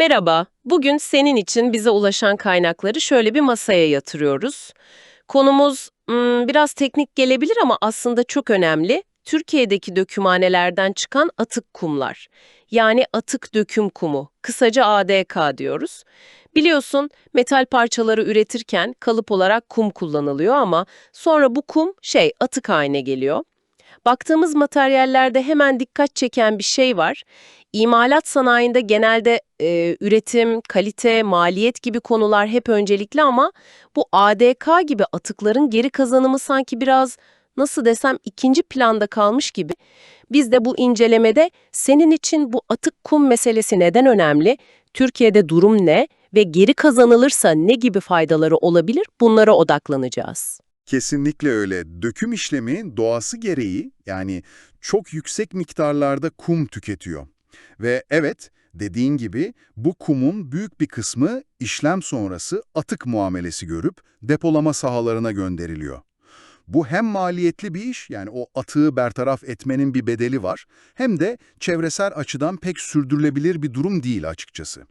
Merhaba, bugün senin için bize ulaşan kaynakları şöyle bir masaya yatırıyoruz. Konumuz hmm, biraz teknik gelebilir ama aslında çok önemli. Türkiye'deki dökümhanelerden çıkan atık kumlar. Yani atık döküm kumu, kısaca ADK diyoruz. Biliyorsun metal parçaları üretirken kalıp olarak kum kullanılıyor ama sonra bu kum şey atık haline geliyor. Baktığımız materyallerde hemen dikkat çeken bir şey var. İmalat sanayinde genelde e, üretim, kalite, maliyet gibi konular hep öncelikli ama bu ADK gibi atıkların geri kazanımı sanki biraz nasıl desem ikinci planda kalmış gibi. Biz de bu incelemede senin için bu atık kum meselesi neden önemli, Türkiye'de durum ne ve geri kazanılırsa ne gibi faydaları olabilir bunlara odaklanacağız. Kesinlikle öyle. Döküm işlemi doğası gereği yani çok yüksek miktarlarda kum tüketiyor. Ve evet, dediğin gibi bu kumun büyük bir kısmı işlem sonrası atık muamelesi görüp depolama sahalarına gönderiliyor. Bu hem maliyetli bir iş, yani o atığı bertaraf etmenin bir bedeli var, hem de çevresel açıdan pek sürdürülebilir bir durum değil açıkçası.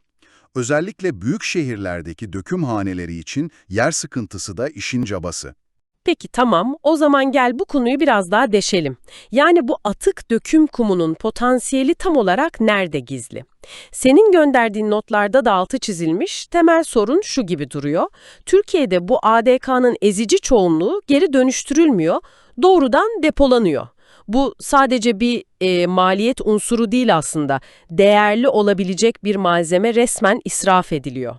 Özellikle büyük şehirlerdeki döküm haneleri için yer sıkıntısı da işin cabası. Peki tamam, o zaman gel bu konuyu biraz daha deşelim. Yani bu atık döküm kumunun potansiyeli tam olarak nerede gizli? Senin gönderdiğin notlarda da altı çizilmiş, temel sorun şu gibi duruyor. Türkiye'de bu ADK'nın ezici çoğunluğu geri dönüştürülmüyor, doğrudan depolanıyor. Bu sadece bir e, maliyet unsuru değil aslında, değerli olabilecek bir malzeme resmen israf ediliyor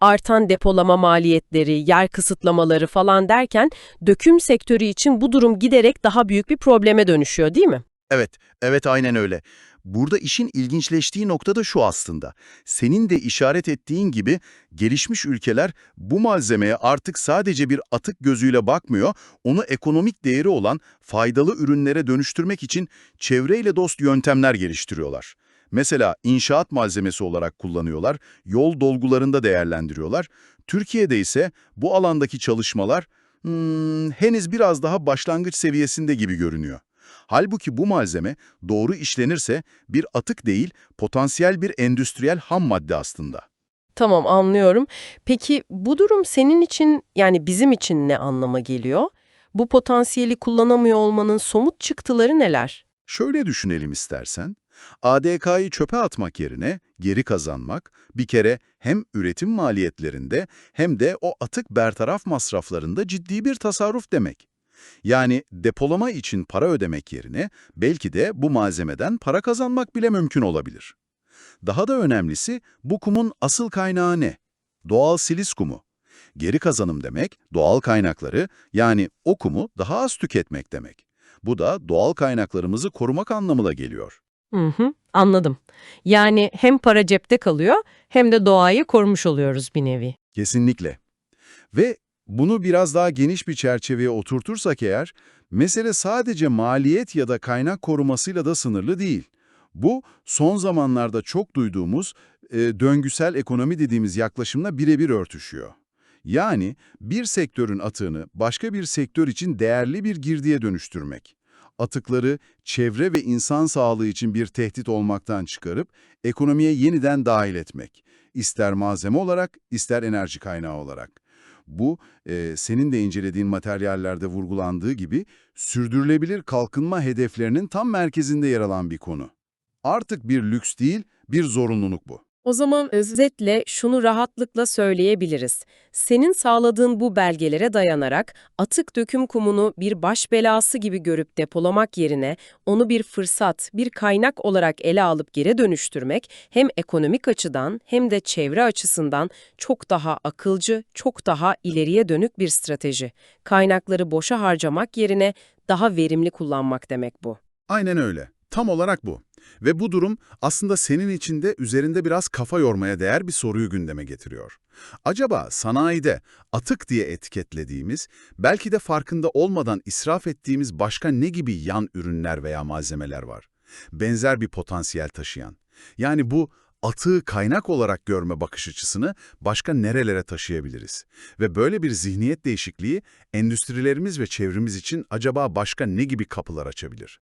artan depolama maliyetleri, yer kısıtlamaları falan derken döküm sektörü için bu durum giderek daha büyük bir probleme dönüşüyor değil mi? Evet, evet aynen öyle. Burada işin ilginçleştiği nokta da şu aslında. Senin de işaret ettiğin gibi gelişmiş ülkeler bu malzemeye artık sadece bir atık gözüyle bakmıyor, onu ekonomik değeri olan faydalı ürünlere dönüştürmek için çevreyle dost yöntemler geliştiriyorlar. Mesela inşaat malzemesi olarak kullanıyorlar, yol dolgularında değerlendiriyorlar. Türkiye'de ise bu alandaki çalışmalar hmm, henüz biraz daha başlangıç seviyesinde gibi görünüyor. Halbuki bu malzeme doğru işlenirse bir atık değil, potansiyel bir endüstriyel ham madde aslında. Tamam anlıyorum. Peki bu durum senin için yani bizim için ne anlama geliyor? Bu potansiyeli kullanamıyor olmanın somut çıktıları neler? Şöyle düşünelim istersen. ADK'yı çöpe atmak yerine geri kazanmak bir kere hem üretim maliyetlerinde hem de o atık bertaraf masraflarında ciddi bir tasarruf demek. Yani depolama için para ödemek yerine belki de bu malzemeden para kazanmak bile mümkün olabilir. Daha da önemlisi bu kumun asıl kaynağı ne? Doğal silis kumu. Geri kazanım demek doğal kaynakları yani o kumu daha az tüketmek demek. Bu da doğal kaynaklarımızı korumak anlamına geliyor. Hı hı, anladım. Yani hem para cepte kalıyor hem de doğayı korumuş oluyoruz bir nevi. Kesinlikle. Ve bunu biraz daha geniş bir çerçeveye oturtursak eğer, mesele sadece maliyet ya da kaynak korumasıyla da sınırlı değil. Bu, son zamanlarda çok duyduğumuz e, döngüsel ekonomi dediğimiz yaklaşımla birebir örtüşüyor. Yani bir sektörün atığını başka bir sektör için değerli bir girdiye dönüştürmek. Atıkları çevre ve insan sağlığı için bir tehdit olmaktan çıkarıp ekonomiye yeniden dahil etmek. İster malzeme olarak, ister enerji kaynağı olarak. Bu, e, senin de incelediğin materyallerde vurgulandığı gibi sürdürülebilir kalkınma hedeflerinin tam merkezinde yer alan bir konu. Artık bir lüks değil, bir zorunluluk bu. O zaman özetle şunu rahatlıkla söyleyebiliriz. Senin sağladığın bu belgelere dayanarak atık döküm kumunu bir baş belası gibi görüp depolamak yerine onu bir fırsat, bir kaynak olarak ele alıp geri dönüştürmek hem ekonomik açıdan hem de çevre açısından çok daha akılcı, çok daha ileriye dönük bir strateji. Kaynakları boşa harcamak yerine daha verimli kullanmak demek bu. Aynen öyle. Tam olarak bu. Ve bu durum aslında senin için de üzerinde biraz kafa yormaya değer bir soruyu gündeme getiriyor. Acaba sanayide atık diye etiketlediğimiz, belki de farkında olmadan israf ettiğimiz başka ne gibi yan ürünler veya malzemeler var? Benzer bir potansiyel taşıyan. Yani bu atığı kaynak olarak görme bakış açısını başka nerelere taşıyabiliriz? Ve böyle bir zihniyet değişikliği endüstrilerimiz ve çevremiz için acaba başka ne gibi kapılar açabilir?